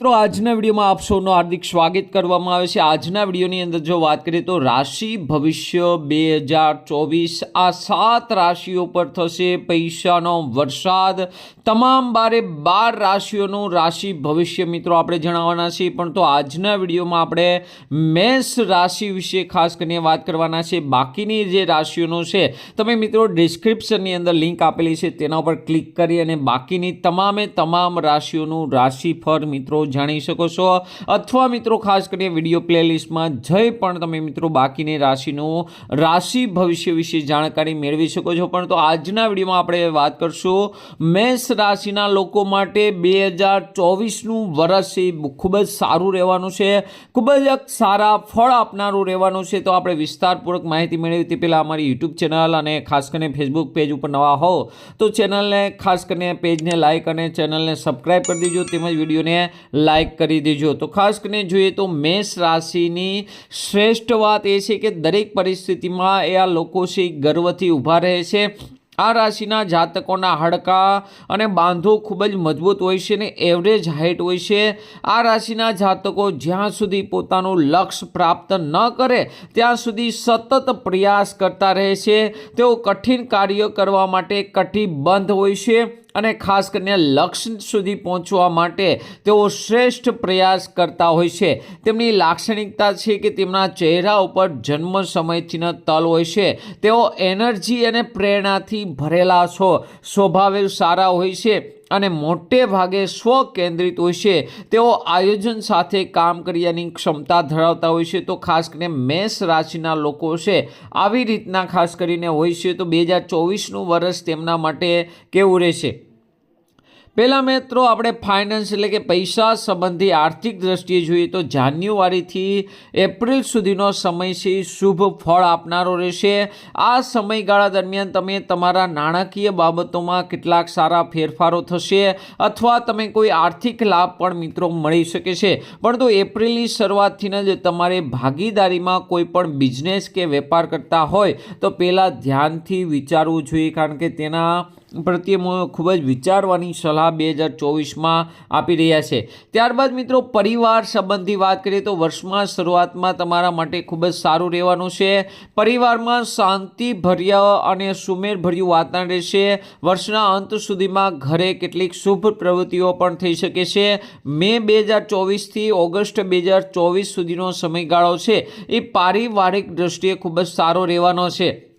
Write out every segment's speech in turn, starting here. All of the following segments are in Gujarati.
મિત્રો, આજના વિડીયોમાં આપ સૌનું હાર્દિક સ્વાગત કરવામાં આવે છે. આજના વિડીયોની અંદર જો વાત કરીએ તો રાશિ, ભવિષ્ય, બે હજાર ચોવીસ, આ સાત રાશિઓ પર થશે પૈસાનો વરસાદ. તમામ બારે બાર રાશિઓનું રાશિ, ભવિષ્ય મિત્રો આપણે જણાવવાના છીએ. પણ તો આજના વિડીયોમાં આપણે મેષ રાશિ વિશે ખાસ કરીને વાત કરવાના છે. બાકીની જે રાશિઓનું છે, તમે મિત્રો ડિસ્ક્રિપ્શનની અંદર લિંક આપેલી છે, તેના ઉપર ક્લિક કરી અને બાકીની તમામે તમામ રાશિઓનું રાશિફળ મિત્રો જાણી શકો છો. અથવા મિત્રો, ખાસ કરીને વીડિયો પ્લેલિસ્ટમાં જઈ પણ તમે મિત્રો બાકીની રાશિનું રાશિ ભવિષ્ય વિશે જાણકારી મેળવી શકો છો. પણ તો આજના વિડીયોમાં આપણે વાત કરશું મેષ રાશિના લોકો માટે બે હજાર ચોવીસનું વર્ષ એ ખૂબ જ સારું રહેવાનું છે. ખૂબ જ સારા ફળ આપનારું રહેવાનું છે. તો આપણે વિસ્તારપૂર્વક માહિતી મેળવી તે પહેલાં અમારી યુટ્યુબ ચેનલ અને ખાસ કરીને ફેસબુક પેજ ઉપર નવા હો, તો ચેનલને ખાસ કરીને પેજને લાઇક અને ચેનલને સબસ્ક્રાઈબ કરી દેજો. તેમજ વિડીયોને લાઇક કરી દેજો. તો ખાસ કરીને જોઈએ તો મેષ રાશિની શ્રેષ્ઠ વાત એ છે કે દરેક પરિસ્થિતિમાં એ આ લોકો છે ગર્વથી ઊભા રહે છે. આ રાશિના જાતકોના હાડકાં અને બાંધો ખૂબ જ મજબૂત હોય છે અને એવરેજ હાઇટ હોય છે. આ રાશિના જાતકો જ્યાં સુધી પોતાનું લક્ષ્ય પ્રાપ્ત ન કરે, ત્યાં સુધી સતત પ્રયાસ કરતા રહે છે. તેઓ કઠિન કાર્ય કરવા માટે કટિબદ્ધ હોય છે. અને ખાસ કરીને લક્ષ્ય સુધી પહોંચવા માટે તેઓ શ્રેષ્ઠ પ્રયાસ કરતા હોય છે. તેમની લાક્ષણિકતા છે કે તેમના ચહેરા ઉપર જન્મ સમયથીના તલ હોય છે. તેઓ એનર્જી અને પ્રેરણાથી ભરેલા છો. સ્વભાવે સારા હોય છે. અને મોટે ભાગે સ્વ કેન્દ્રિત હોય છે. તેઓ આયોજન સાથે કામ કર્યાની ક્ષમતા ધરાવતા હોય છે. તો ખાસ કરીને મેષ રાશિના લોકો છે, આવી રીતના ખાસ કરીને હોય છે. તો બે હજાર ચોવીસનું વર્ષ તેમના માટે કેવું રહેશે? પહેલાં મિત્રો આપણે ફાઇનાન્સ એટલે કે પૈસા સંબંધી આર્થિક દ્રષ્ટિએ જોઈએ તો જાન્યુઆરીથી એપ્રિલ સુધીનો સમય છે શુભ ફળ આપનારો રહેશે. આ સમયગાળા દરમિયાન તમે તમારા નાણાકીય બાબતોમાં કેટલાક સારા ફેરફારો થશે અથવા તમે કોઈ આર્થિક લાભ પણ મિત્રો મળી શકે છે. પરંતુ એપ્રિલની શરૂઆતથી જ તમારે ભાગીદારીમાં કોઈ પણ બિઝનેસ કે વેપાર કરતા હોય તો પહેલાં ધ્યાનથી વિચારવું જોઈએ કારણ કે તેના પ્રત્યે ખૂબ જ વિચારવાની સલાહ બે હજાર ચોવીસમાં આપી રહ્યા છે. ત્યારબાદ મિત્રો, પરિવાર સંબંધી વાત કરીએ તો વર્ષમાં શરૂઆતમાં તમારા માટે ખૂબ જ સારું રહેવાનું છે. પરિવારમાં શાંતિભર્યા અને સુમેરભર્યું વાતાવરણ રહેશે. વર્ષના અંત સુધીમાં ઘરે કેટલીક શુભ પ્રવૃત્તિઓ પણ થઈ શકે છે. મે બે હજાર ચોવીસથી ઓગસ્ટ બે હજાર ચોવીસ સુધીનો સમયગાળો છે. એ પારિવારિક દ્રષ્ટિએ ખૂબ જ સારો રહેવાનો છે.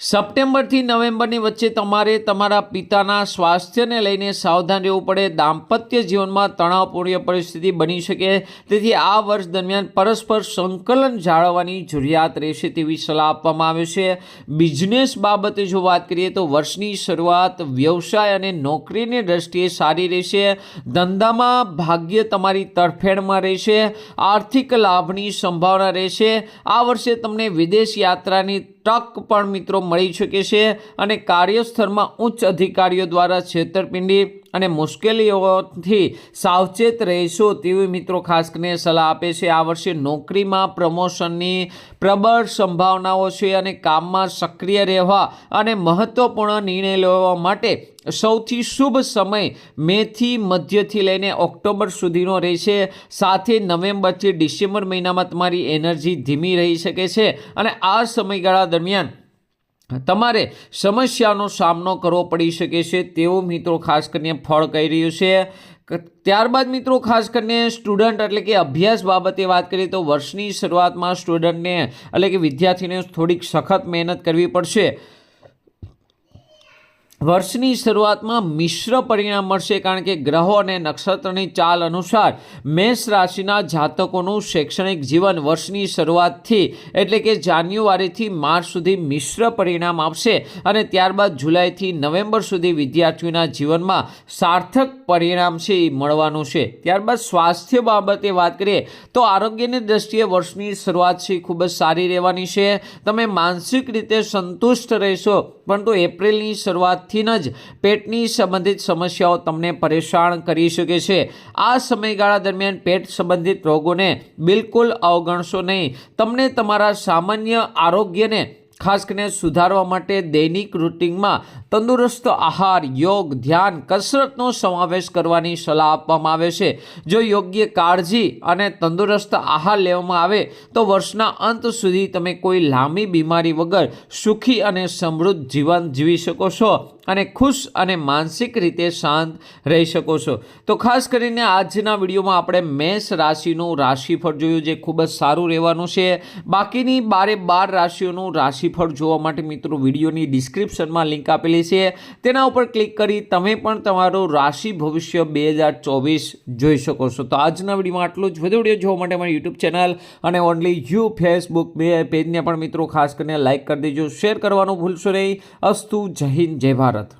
સપ્ટેમ્બરથી નવેમ્બરની વચ્ચે તમારે તમારા પિતાના સ્વાસ્થ્યને લઈને સાવધાન રહેવું પડે. દાંપત્ય જીવનમાં તણાવપૂર્ણ પરિસ્થિતિ બની શકે. તેથી આ વર્ષ દરમિયાન પરસ્પર સંકલન જાળવવાની જરૂરિયાત રહેશે તેવી સલાહ આપવામાં આવે છે. બિઝનેસ બાબતે જો વાત કરીએ તો વર્ષની શરૂઆત વ્યવસાય અને નોકરીની દ્રષ્ટિએ સારી રહેશે. ધંધામાં ભાગ્ય તમારી તરફેણમાં રહેશે. આર્થિક લાભની સંભાવના રહેશે. આ વર્ષે તમને વિદેશ યાત્રાની તક પણ મિત્રો મળી શકે છે અને કાર્યસ્થળમાં ઉચ્ચ અધિકારીઓ દ્વારા છેતરપિંડી અને મુશ્કેલીઓથી સાવચેત રહેશો તેવી મિત્રો ખાસ કરીને સલાહ આપે છે. આ વર્ષે નોકરીમાં પ્રમોશનની પ્રબળ સંભાવનાઓ છે અને કામમાં સક્રિય રહેવા અને મહત્ત્વપૂર્ણ નિર્ણય લેવા માટે સૌથી શુભ સમય મેથી મધ્યથી લઈને ઓક્ટોબર સુધીનો રહેશે. સાથે નવેમ્બરથી ડિસેમ્બર મહિનામાં તમારી એનર્જી ધીમી રહી શકે છે અને આ સમયગાળા દરમિયાન તમારે સમસ્યાનો સામનો કરવો પડી શકે છે, તેવું મિત્રો ખાસ કરીને ફળ કહી રહ્યું છે. ત્યારબાદ મિત્રો ખાસ કરીને સ્ટુડન્ટ એટલે કે અભ્યાસ બાબતે વાત કરીએ તો વર્ષની શરૂઆતમાં સ્ટુડન્ટને એટલે કે વિદ્યાર્થીને થોડીક સખત મહેનત કરવી પડશે. વર્ષની શરૂઆતમાં મિશ્ર પરિણામ મળશે કારણ કે ગ્રહો અને નક્ષત્રની ચાલ અનુસાર મેષ રાશિના જાતકોનું શૈક્ષણિક જીવન વર્ષની શરૂઆતથી એટલે કે જાન્યુઆરીથી માર્ચ સુધી મિશ્ર પરિણામ આપશે અને ત્યારબાદ જુલાઈથી નવેમ્બર સુધી વિદ્યાર્થીઓના જીવનમાં સાર્થક પરિણામ છે એ મળવાનું છે. ત્યારબાદ સ્વાસ્થ્ય બાબતે વાત કરીએ તો આરોગ્યની દ્રષ્ટિએ વર્ષની શરૂઆત છે ખૂબ જ સારી રહેવાની છે. તમે માનસિક રીતે સંતુષ્ટ રહેશો, પરંતુ એપ્રિલની શરૂઆતથી જ પેટની સંબંધિત સમસ્યાઓ તમને પરેશાન કરી શકે છે. આ સમયગાળા દરમિયાન પેટ સંબંધિત રોગોને બિલકુલ અવગણશો નહીં. તમને તમારા સામાન્ય આરોગ્યને ખાસ કરીને સુધારવા માટે દૈનિક રૂટિનમાં તંદુરસ્ત આહાર, યોગ, ધ્યાન, કસરતનો સમાવેશ કરવાની સલાહ આપવામાં આવે છે. જો યોગ્ય કાળજી અને તંદુરસ્ત આહાર લેવામાં આવે, તો વર્ષના અંત સુધી તમે કોઈ લાંબી બીમારી વગર સુખી અને સમૃદ્ધ જીવન જીવી શકો છો અને ખુશ અને માનસિક રીતે શાંત રહી શકો છો. તો ખાસ કરીને આજના વિડીયોમાં આપણે મેષ રાશિનું રાશિફળ જોયું, જે ખૂબ જ સારું રહેવાનું છે. બાકીની બારે બાર રાશિઓનું રાશિફળ જોવા માટે મિત્રો વિડીયોની ડિસ્ક્રિપ્શનમાં લિંક આપેલી છે. તેના ઉપર ક્લિક કરી તમે પણ તમારું રાશિ ભવિષ્ય બે હજાર ચોવીસ જોઈ શકો છો. તો આજના વિડીયોમાં આટલું જ. વધુ વીડિયો જોવા માટે મારી યુટ્યુબ ચેનલ અને ઓનલી યુ ફેસબુક બે પેજને પણ મિત્રો ખાસ કરીને લાઇક કરી દેજો. શેર કરવાનું ભૂલશો નહીં. અસ્તુ, જય હિન્દ, જય ભારત.